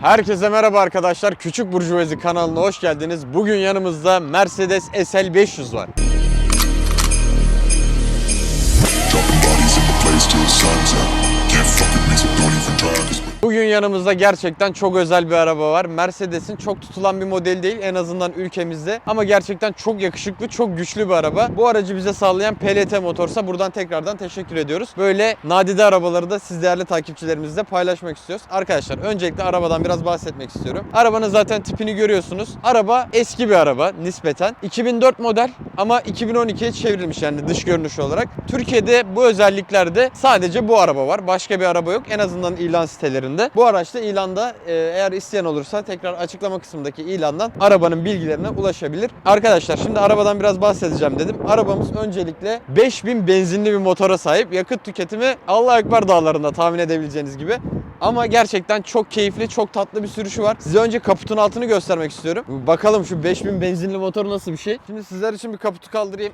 Herkese merhaba arkadaşlar. Küçük Burjuvazi kanalına hoş geldiniz. Bugün yanımızda Mercedes SL 500 var. Bugün yanımızda gerçekten çok özel bir araba var. Mercedes'in çok tutulan bir model değil en azından ülkemizde. Ama gerçekten çok yakışıklı, çok güçlü bir araba. Bu aracı bize sağlayan PLT Motors'a buradan tekrardan teşekkür ediyoruz. Böyle nadide arabaları da siz değerli takipçilerimizle paylaşmak istiyoruz. Arkadaşlar öncelikle arabadan biraz bahsetmek istiyorum. Arabanın zaten tipini görüyorsunuz. Araba eski bir araba nispeten. 2004 model ama 2012'ye çevrilmiş yani dış görünüş olarak. Türkiye'de bu özelliklerde sadece bu araba var. Başka bir araba yok. En azından ilan sitelerinde. Bu araçta ilanda e, eğer isteyen olursa tekrar açıklama kısmındaki ilandan arabanın bilgilerine ulaşabilir. Arkadaşlar şimdi arabadan biraz bahsedeceğim dedim. Arabamız öncelikle 5000 benzinli bir motora sahip. Yakıt tüketimi Allah Ekber dağlarında tahmin edebileceğiniz gibi. Ama gerçekten çok keyifli, çok tatlı bir sürüşü var. Size önce kaputun altını göstermek istiyorum. Bakalım şu 5000 benzinli motor nasıl bir şey. Şimdi sizler için bir kaputu kaldırayım.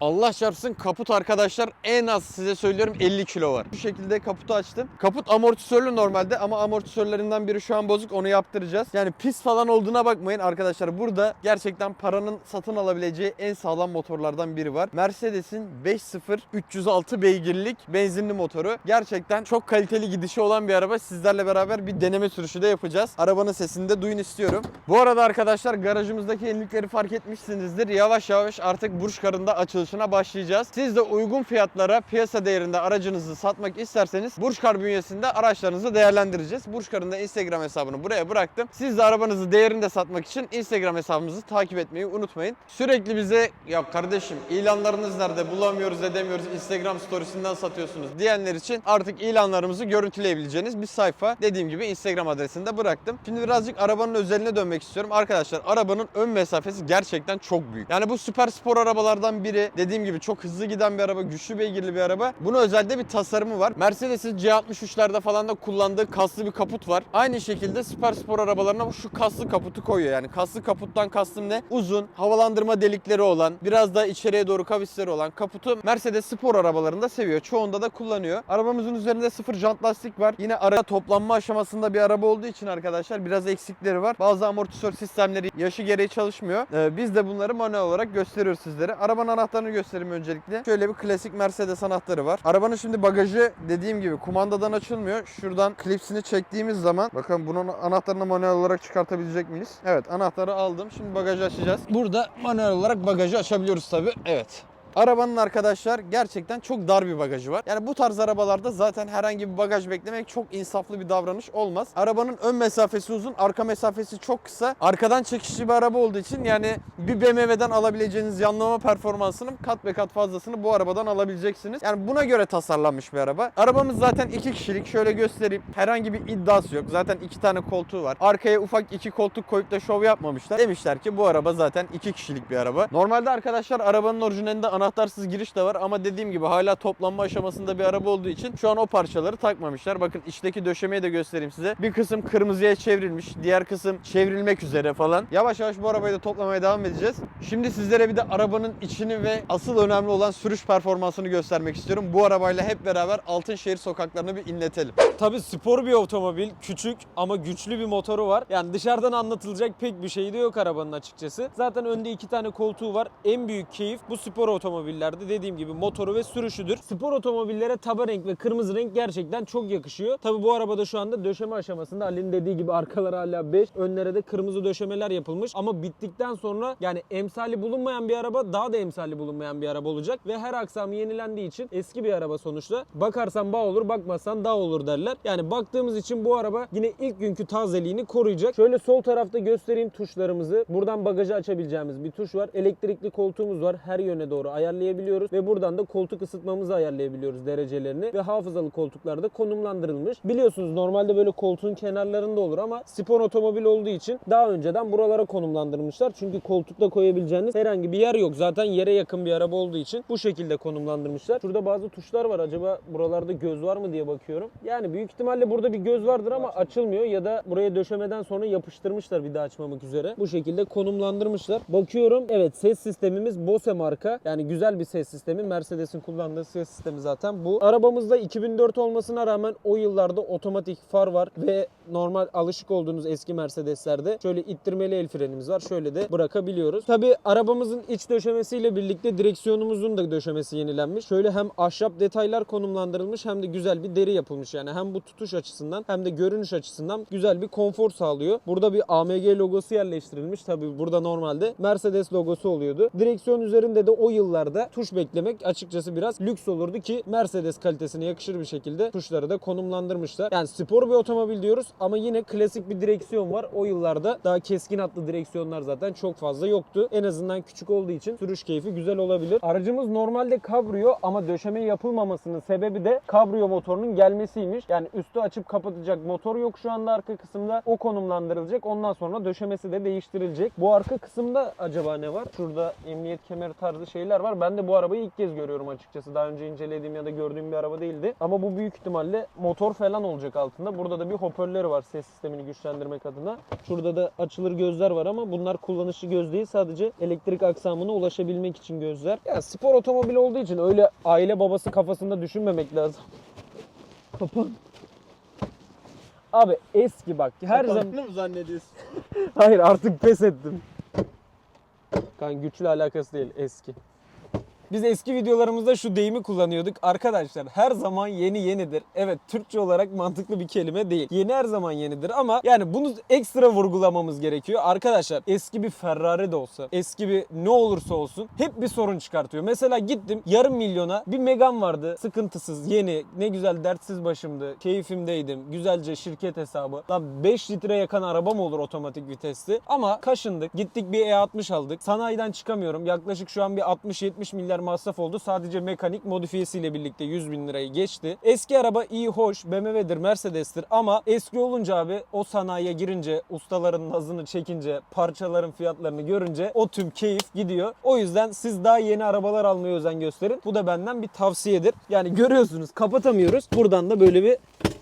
Allah çarpsın kaput arkadaşlar en az size söylüyorum 50 kilo var. Bu şekilde kaputu açtım. Kaput amortisörlü normalde ama amortisörlerinden biri şu an bozuk onu yaptıracağız. Yani pis falan olduğuna bakmayın arkadaşlar. Burada gerçekten paranın satın alabileceği en sağlam motorlardan biri var. Mercedes'in 5.0 306 beygirlik benzinli motoru. Gerçekten çok kaliteli gidişi olan bir araba. Sizlerle beraber bir deneme sürüşü de yapacağız. Arabanın sesini de duyun istiyorum. Bu arada arkadaşlar garajımızdaki yenilikleri fark etmişsinizdir. Yavaş yavaş artık Burç Karı'nda açılışına başlayacağız. Siz de uygun fiyatlara piyasa değerinde aracınızı satmak isterseniz Burç Kar bünyesinde araçlarınızı değerlendireceğiz. Burç Kar'ın da Instagram hesabını buraya bıraktım. Siz de arabanızı değerinde satmak için Instagram hesabımızı takip etmeyi unutmayın. Sürekli bize ya kardeşim ilanlarınız nerede bulamıyoruz edemiyoruz Instagram storiesinden satıyorsunuz diyenler için artık ilanlarımızı görüntüleyebileceğiniz bir sayfa dediğim gibi Instagram adresini de bıraktım. Şimdi birazcık arabanın özeline dönmek istiyorum. Arkadaşlar arabanın ön mesafesi gerçekten çok büyük. Yani bu süper spor arabalardan biri. Dediğim gibi çok hızlı giden bir araba, güçlü beygirli bir araba. Bunu özelde bir tasarımı var. Mercedes'in C63'lerde falan da kullandığı kaslı bir kaput var. Aynı şekilde süper spor arabalarına şu kaslı kaputu koyuyor. Yani kaslı kaputtan kastım ne? Uzun, havalandırma delikleri olan, biraz daha içeriye doğru kavisleri olan kaputu Mercedes spor arabalarında seviyor. Çoğunda da kullanıyor. Arabamızın üzerinde sıfır jant lastik var. Yine araba toplanma aşamasında bir araba olduğu için arkadaşlar biraz eksikleri var. Bazı amortisör sistemleri yaşı gereği çalışmıyor. Ee, biz de bunları manuel olarak gösteriyoruz sizlere. Arabanın anahtarını göstereyim öncelikle. Şöyle bir klasik Mercedes anahtarı var. Arabanın şimdi bagajı dediğim gibi kumandadan açılmıyor. Şuradan klipsini çektiğimiz zaman bakın bunun anahtarını manuel olarak çıkartabilecek miyiz? Evet anahtarı aldım. Şimdi bagajı açacağız. Burada manuel olarak bagajı açabiliyoruz tabii. Evet. Arabanın arkadaşlar gerçekten çok dar bir bagajı var. Yani bu tarz arabalarda zaten herhangi bir bagaj beklemek çok insaflı bir davranış olmaz. Arabanın ön mesafesi uzun, arka mesafesi çok kısa. Arkadan çekişli bir araba olduğu için yani bir BMW'den alabileceğiniz yanlama performansının kat be kat fazlasını bu arabadan alabileceksiniz. Yani buna göre tasarlanmış bir araba. Arabamız zaten iki kişilik. Şöyle göstereyim. Herhangi bir iddiası yok. Zaten iki tane koltuğu var. Arkaya ufak iki koltuk koyup da şov yapmamışlar. Demişler ki bu araba zaten iki kişilik bir araba. Normalde arkadaşlar arabanın orijinalinde anahtarsız giriş de var ama dediğim gibi hala toplanma aşamasında bir araba olduğu için şu an o parçaları takmamışlar. Bakın içteki döşemeyi de göstereyim size. Bir kısım kırmızıya çevrilmiş, diğer kısım çevrilmek üzere falan. Yavaş yavaş bu arabayı da toplamaya devam edeceğiz. Şimdi sizlere bir de arabanın içini ve asıl önemli olan sürüş performansını göstermek istiyorum. Bu arabayla hep beraber Altınşehir sokaklarını bir inletelim. Tabii spor bir otomobil, küçük ama güçlü bir motoru var. Yani dışarıdan anlatılacak pek bir şey de yok arabanın açıkçası. Zaten önde iki tane koltuğu var. En büyük keyif bu spor otomobillerde dediğim gibi motoru ve sürüşüdür. Spor otomobillere taba renk ve kırmızı renk gerçekten çok yakışıyor. Tabii bu arabada şu anda döşeme aşamasında Ali'nin dediği gibi arkaları hala 5, önlere de kırmızı döşemeler yapılmış. Ama bittikten sonra yani emsali bulunmayan bir araba daha da emsali bulunmayan bir araba olacak ve her aksamı yenilendiği için eski bir araba sonuçta. Bakarsan bağ olur, bakmazsan dağ olur derler. Yani baktığımız için bu araba yine ilk günkü tazeliğini koruyacak. Şöyle sol tarafta göstereyim tuşlarımızı. Buradan bagajı açabileceğimiz bir tuş var. Elektrikli koltuğumuz var. Her yöne doğru ayarlayabiliyoruz ve buradan da koltuk ısıtmamızı ayarlayabiliyoruz derecelerini ve hafızalı koltuklarda konumlandırılmış. Biliyorsunuz normalde böyle koltuğun kenarlarında olur ama spor otomobil olduğu için daha önceden buralara konumlandırmışlar. Çünkü koltukta koyabileceğiniz herhangi bir yer yok. Zaten yere yakın bir araba olduğu için bu şekilde konumlandırmışlar. Şurada bazı tuşlar var. Acaba buralarda göz var mı diye bakıyorum. Yani büyük ihtimalle burada bir göz vardır ama açılmıyor ya da buraya döşemeden sonra yapıştırmışlar bir daha açmamak üzere. Bu şekilde konumlandırmışlar. Bakıyorum evet ses sistemimiz Bose marka. Yani güzel bir ses sistemi. Mercedes'in kullandığı ses sistemi zaten bu. Arabamızda 2004 olmasına rağmen o yıllarda otomatik far var ve normal alışık olduğunuz eski Mercedes'lerde şöyle ittirmeli el frenimiz var. Şöyle de bırakabiliyoruz. Tabi arabamızın iç döşemesiyle birlikte direksiyonumuzun da döşemesi yenilenmiş. Şöyle hem ahşap detaylar konumlandırılmış hem de güzel bir deri yapılmış. Yani hem bu tutuş açısından hem de görünüş açısından güzel bir konfor sağlıyor. Burada bir AMG logosu yerleştirilmiş. Tabi burada normalde Mercedes logosu oluyordu. Direksiyon üzerinde de o yıllarda tuş beklemek açıkçası biraz lüks olurdu ki Mercedes kalitesine yakışır bir şekilde tuşları da konumlandırmışlar. Yani spor bir otomobil diyoruz ama yine klasik bir direksiyon var. O yıllarda daha keskin hatlı direksiyonlar zaten çok fazla yoktu. En azından küçük olduğu için sürüş keyfi güzel olabilir. Aracımız normalde kabrio ama döşeme yapılmamasının sebebi de kabrio motorunun gelmesiymiş. Yani üstü açıp kapatacak motor yok şu anda arka kısımda. O konumlandırılacak. Ondan sonra döşemesi de değiştirilecek. Bu arka kısımda acaba ne var? Şurada emniyet kemeri tarzı şeyler var. Ben de bu arabayı ilk kez görüyorum açıkçası. Daha önce incelediğim ya da gördüğüm bir araba değildi. Ama bu büyük ihtimalle motor falan olacak altında. Burada da bir hoparlörü var ses sistemini güçlendirmek adına. Şurada da açılır gözler var ama bunlar kullanışlı göz değil. Sadece elektrik aksamına ulaşabilmek için gözler. Ya spor otomobil olduğu için öyle aile babası kafasında düşünmemek lazım. Kapan. Abi eski bak her zaman mı zannediyorsun? Hayır artık pes ettim. Kan güçlü alakası değil eski. Biz eski videolarımızda şu deyimi kullanıyorduk. Arkadaşlar her zaman yeni yenidir. Evet Türkçe olarak mantıklı bir kelime değil. Yeni her zaman yenidir ama yani bunu ekstra vurgulamamız gerekiyor. Arkadaşlar eski bir Ferrari de olsa, eski bir ne olursa olsun hep bir sorun çıkartıyor. Mesela gittim yarım milyona bir Megan vardı. Sıkıntısız, yeni, ne güzel dertsiz başımdı. Keyfimdeydim. Güzelce şirket hesabı. Lan 5 litre yakan araba mı olur otomatik vitesli? Ama kaşındık. Gittik bir E60 aldık. Sanayiden çıkamıyorum. Yaklaşık şu an bir 60-70 milyar masraf oldu. Sadece mekanik modifiyesiyle birlikte 100 bin lirayı geçti. Eski araba iyi hoş. BMW'dir, Mercedes'tir ama eski olunca abi o sanayiye girince, ustaların nazını çekince, parçaların fiyatlarını görünce o tüm keyif gidiyor. O yüzden siz daha yeni arabalar almaya özen gösterin. Bu da benden bir tavsiyedir. Yani görüyorsunuz kapatamıyoruz. Buradan da böyle bir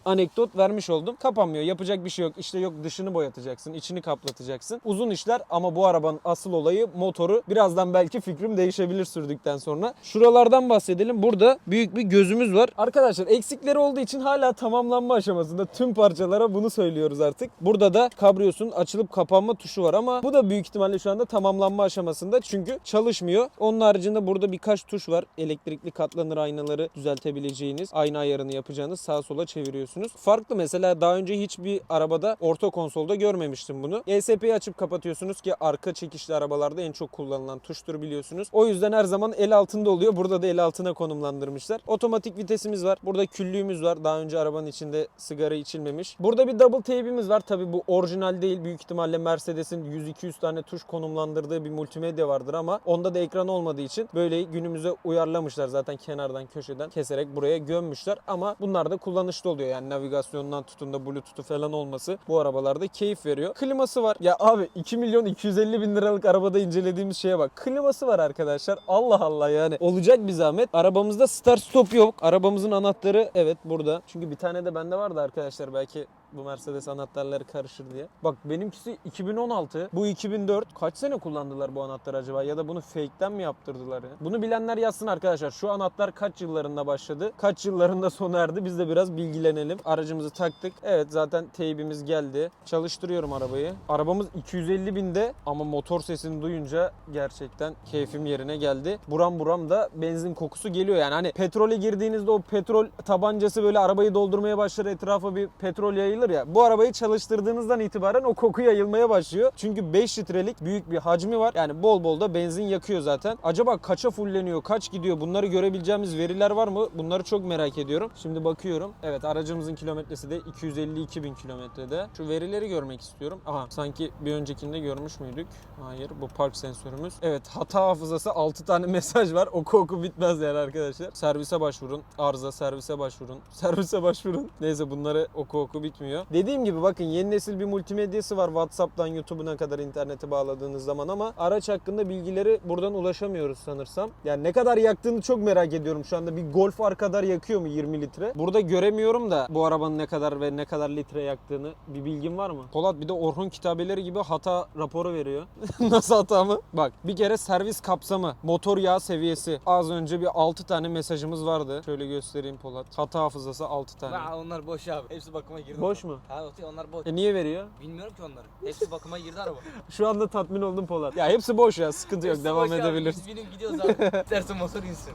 anekdot vermiş oldum. Kapanmıyor. Yapacak bir şey yok. İşte yok dışını boyatacaksın, içini kaplatacaksın. Uzun işler ama bu arabanın asıl olayı motoru. Birazdan belki fikrim değişebilir sürdükten sonra. Şuralardan bahsedelim. Burada büyük bir gözümüz var. Arkadaşlar eksikleri olduğu için hala tamamlanma aşamasında tüm parçalara bunu söylüyoruz artık. Burada da kabriyosun açılıp kapanma tuşu var ama bu da büyük ihtimalle şu anda tamamlanma aşamasında çünkü çalışmıyor. Onun haricinde burada birkaç tuş var. Elektrikli katlanır aynaları düzeltebileceğiniz, ayna ayarını yapacağınız sağa sola çeviriyorsunuz. Farklı mesela daha önce hiçbir arabada orta konsolda görmemiştim bunu. ESP'yi açıp kapatıyorsunuz ki arka çekişli arabalarda en çok kullanılan tuştur biliyorsunuz. O yüzden her zaman el altında oluyor. Burada da el altına konumlandırmışlar. Otomatik vitesimiz var. Burada küllüğümüz var. Daha önce arabanın içinde sigara içilmemiş. Burada bir double tape'imiz var. Tabi bu orijinal değil. Büyük ihtimalle Mercedes'in 100-200 tane tuş konumlandırdığı bir multimedya vardır ama onda da ekran olmadığı için böyle günümüze uyarlamışlar. Zaten kenardan köşeden keserek buraya gömmüşler. Ama bunlar da kullanışlı oluyor. Yani navigasyondan tutun da bluetooth'u falan olması bu arabalarda keyif veriyor. Kliması var. Ya abi 2 milyon 250 bin liralık arabada incelediğimiz şeye bak. Kliması var arkadaşlar. Allah Allah yani. Olacak bir zahmet. Arabamızda start stop yok. Arabamızın anahtarı evet burada. Çünkü bir tane de bende vardı arkadaşlar. Belki bu Mercedes anahtarları karışır diye. Bak benimkisi 2016, bu 2004. Kaç sene kullandılar bu anahtarı acaba ya da bunu fake'ten mi yaptırdılar ya? Bunu bilenler yazsın arkadaşlar. Şu anahtar kaç yıllarında başladı? Kaç yıllarında sona erdi? Biz de biraz bilgilenelim. Aracımızı taktık. Evet zaten teybimiz geldi. Çalıştırıyorum arabayı. Arabamız 250 binde ama motor sesini duyunca gerçekten keyfim yerine geldi. Buram buram da benzin kokusu geliyor yani. Hani petrole girdiğinizde o petrol tabancası böyle arabayı doldurmaya başlar etrafa bir petrol yayılır ya. Bu arabayı çalıştırdığınızdan itibaren o koku yayılmaya başlıyor. Çünkü 5 litrelik büyük bir hacmi var. Yani bol bol da benzin yakıyor zaten. Acaba kaça fulleniyor, kaç gidiyor? Bunları görebileceğimiz veriler var mı? Bunları çok merak ediyorum. Şimdi bakıyorum. Evet aracımızın kilometresi de 252 bin kilometrede. Şu verileri görmek istiyorum. Aha sanki bir öncekinde görmüş müydük? Hayır bu park sensörümüz. Evet hata hafızası 6 tane mesaj var. Oku oku bitmez yani arkadaşlar. Servise başvurun. Arıza servise başvurun. Servise başvurun. Neyse bunları oku oku bitmiyor. Çalışmıyor. Dediğim gibi bakın yeni nesil bir multimedyası var WhatsApp'tan YouTube'una kadar internete bağladığınız zaman ama araç hakkında bilgileri buradan ulaşamıyoruz sanırsam. Yani ne kadar yaktığını çok merak ediyorum şu anda. Bir Golf R kadar yakıyor mu 20 litre? Burada göremiyorum da bu arabanın ne kadar ve ne kadar litre yaktığını bir bilgin var mı? Polat bir de Orhun kitabeleri gibi hata raporu veriyor. Nasıl hata mı? Bak bir kere servis kapsamı, motor yağ seviyesi. Az önce bir 6 tane mesajımız vardı. Şöyle göstereyim Polat. Hata hafızası 6 tane. Ha, onlar boş abi. Hepsi bakıma girdi. Boş mu? Ha onlar boş. E niye veriyor? Bilmiyorum ki onları. Hepsi bakıma girdi araba. Şu anda tatmin oldum Polat. Ya hepsi boş ya sıkıntı yok Hepsi devam boş abi. edebiliriz. Biz binip gidiyoruz abi. İstersen motor insin.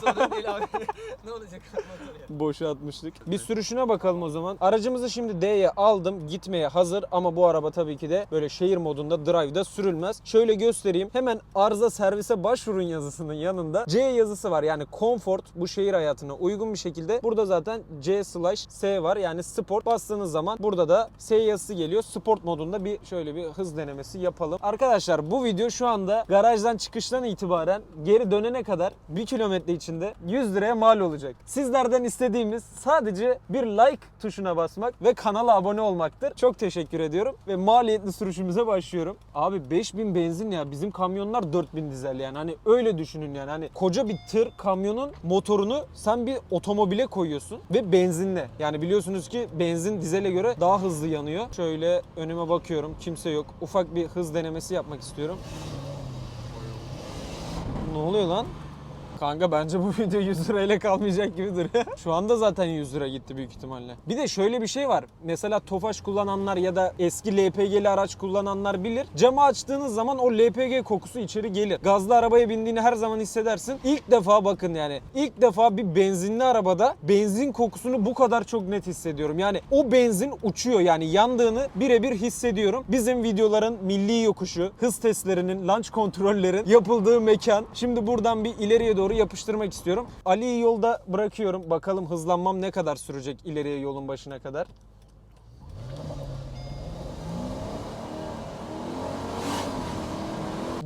Sonra değil abi. ne olacak motor ya? Boşa atmıştık. Bir sürüşüne bakalım o zaman. Aracımızı şimdi D'ye aldım. Gitmeye hazır ama bu araba tabii ki de böyle şehir modunda drive'da sürülmez. Şöyle göstereyim. Hemen arıza servise başvurun yazısının yanında C yazısı var. Yani comfort bu şehir hayatına uygun bir şekilde. Burada zaten C slash S var. Yani sport bastığınız zaman burada da S yazısı geliyor. Sport modunda bir şöyle bir hız denemesi yapalım. Arkadaşlar bu video şu anda garajdan çıkıştan itibaren geri dönene kadar 1 kilometre içinde 100 liraya mal olacak. Sizlerden istediğimiz sadece bir like tuşuna basmak ve kanala abone olmaktır. Çok teşekkür ediyorum ve maliyetli sürüşümüze başlıyorum. Abi 5000 benzin ya bizim kamyonlar 4000 dizel yani hani öyle düşünün yani hani koca bir tır kamyonun motorunu sen bir otomobile koyuyorsun ve benzinle. Yani biliyorsunuz ki benzin dizele göre daha hızlı yanıyor. Şöyle önüme bakıyorum kimse yok. Ufak bir hız denemesi yapmak istiyorum. Ne oluyor lan? Kanka bence bu video 100 lirayla kalmayacak gibi duruyor. Şu anda zaten 100 lira gitti büyük ihtimalle. Bir de şöyle bir şey var. Mesela Tofaş kullananlar ya da eski LPG'li araç kullananlar bilir. Camı açtığınız zaman o LPG kokusu içeri gelir. Gazlı arabaya bindiğini her zaman hissedersin. İlk defa bakın yani ilk defa bir benzinli arabada benzin kokusunu bu kadar çok net hissediyorum. Yani o benzin uçuyor yani yandığını birebir hissediyorum. Bizim videoların milli yokuşu, hız testlerinin, launch kontrollerin yapıldığı mekan. Şimdi buradan bir ileriye doğru yapıştırmak istiyorum. Ali'yi yolda bırakıyorum. Bakalım hızlanmam ne kadar sürecek ileriye yolun başına kadar.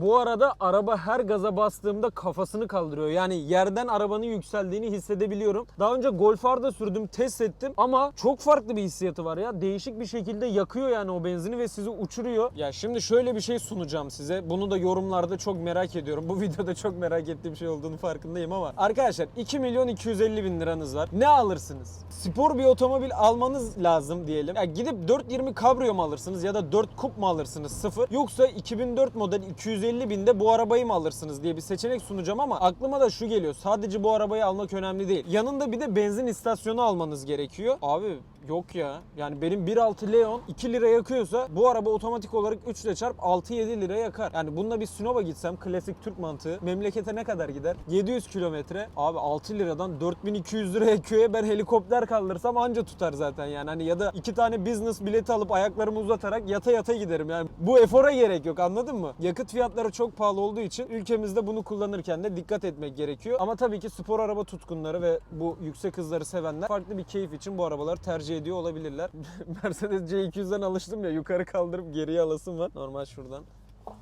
Bu arada araba her gaza bastığımda kafasını kaldırıyor. Yani yerden arabanın yükseldiğini hissedebiliyorum. Daha önce Golf R'da sürdüm, test ettim ama çok farklı bir hissiyatı var ya. Değişik bir şekilde yakıyor yani o benzini ve sizi uçuruyor. Ya şimdi şöyle bir şey sunacağım size. Bunu da yorumlarda çok merak ediyorum. Bu videoda çok merak ettiğim şey olduğunu farkındayım ama. Arkadaşlar 2 milyon 250 bin liranız var. Ne alırsınız? Spor bir otomobil almanız lazım diyelim. Ya gidip 420 Cabrio mu alırsınız ya da 4 Coupe mu alırsınız? Sıfır. Yoksa 2004 model 250 binde bu arabayı mı alırsınız diye bir seçenek sunacağım ama aklıma da şu geliyor. Sadece bu arabayı almak önemli değil. Yanında bir de benzin istasyonu almanız gerekiyor. Abi Yok ya. Yani benim 1.6 Leon 2 lira yakıyorsa bu araba otomatik olarak 3 ile çarp 6-7 lira yakar. Yani bununla bir Sinop'a gitsem klasik Türk mantığı memlekete ne kadar gider? 700 kilometre. Abi 6 liradan 4200 lira yakıyor. Ben helikopter kaldırsam anca tutar zaten yani. Hani ya da iki tane business bileti alıp ayaklarımı uzatarak yata yata giderim. Yani bu efora gerek yok anladın mı? Yakıt fiyatları çok pahalı olduğu için ülkemizde bunu kullanırken de dikkat etmek gerekiyor. Ama tabii ki spor araba tutkunları ve bu yüksek hızları sevenler farklı bir keyif için bu arabaları tercih ediyor olabilirler. Mercedes C200'den alıştım ya yukarı kaldırıp geriye alasım var. Normal şuradan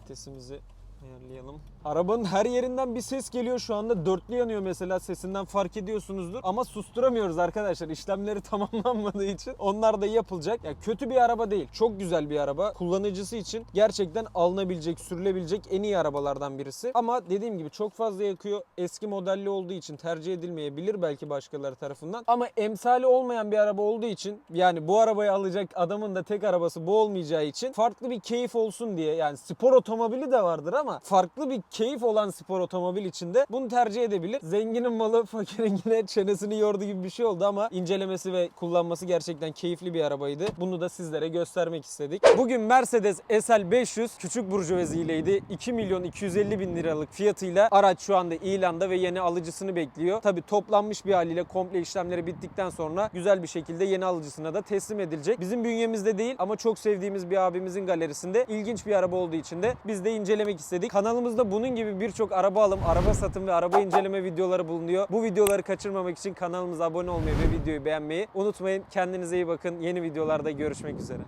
vitesimizi ayarlayalım. Arabanın her yerinden bir ses geliyor şu anda. Dörtlü yanıyor mesela sesinden fark ediyorsunuzdur. Ama susturamıyoruz arkadaşlar. İşlemleri tamamlanmadığı için onlar da yapılacak. Ya kötü bir araba değil. Çok güzel bir araba. Kullanıcısı için gerçekten alınabilecek, sürülebilecek en iyi arabalardan birisi. Ama dediğim gibi çok fazla yakıyor. Eski modelli olduğu için tercih edilmeyebilir belki başkaları tarafından. Ama emsali olmayan bir araba olduğu için yani bu arabayı alacak adamın da tek arabası bu olmayacağı için farklı bir keyif olsun diye yani spor otomobili de vardır ama farklı bir keyif olan spor otomobil içinde bunu tercih edebilir. Zenginin malı fakirin yine çenesini yordu gibi bir şey oldu ama incelemesi ve kullanması gerçekten keyifli bir arabaydı. Bunu da sizlere göstermek istedik. Bugün Mercedes SL 500 küçük burjuvaziyeleydi. 2 milyon 250 bin liralık fiyatıyla araç şu anda ilanda ve yeni alıcısını bekliyor. Tabi toplanmış bir haliyle komple işlemleri bittikten sonra güzel bir şekilde yeni alıcısına da teslim edilecek. Bizim bünyemizde değil ama çok sevdiğimiz bir abimizin galerisinde ilginç bir araba olduğu için de biz de incelemek istedik. Kanalımızda bunun gibi birçok araba alım, araba satım ve araba inceleme videoları bulunuyor. Bu videoları kaçırmamak için kanalımıza abone olmayı ve videoyu beğenmeyi unutmayın. Kendinize iyi bakın. Yeni videolarda görüşmek üzere.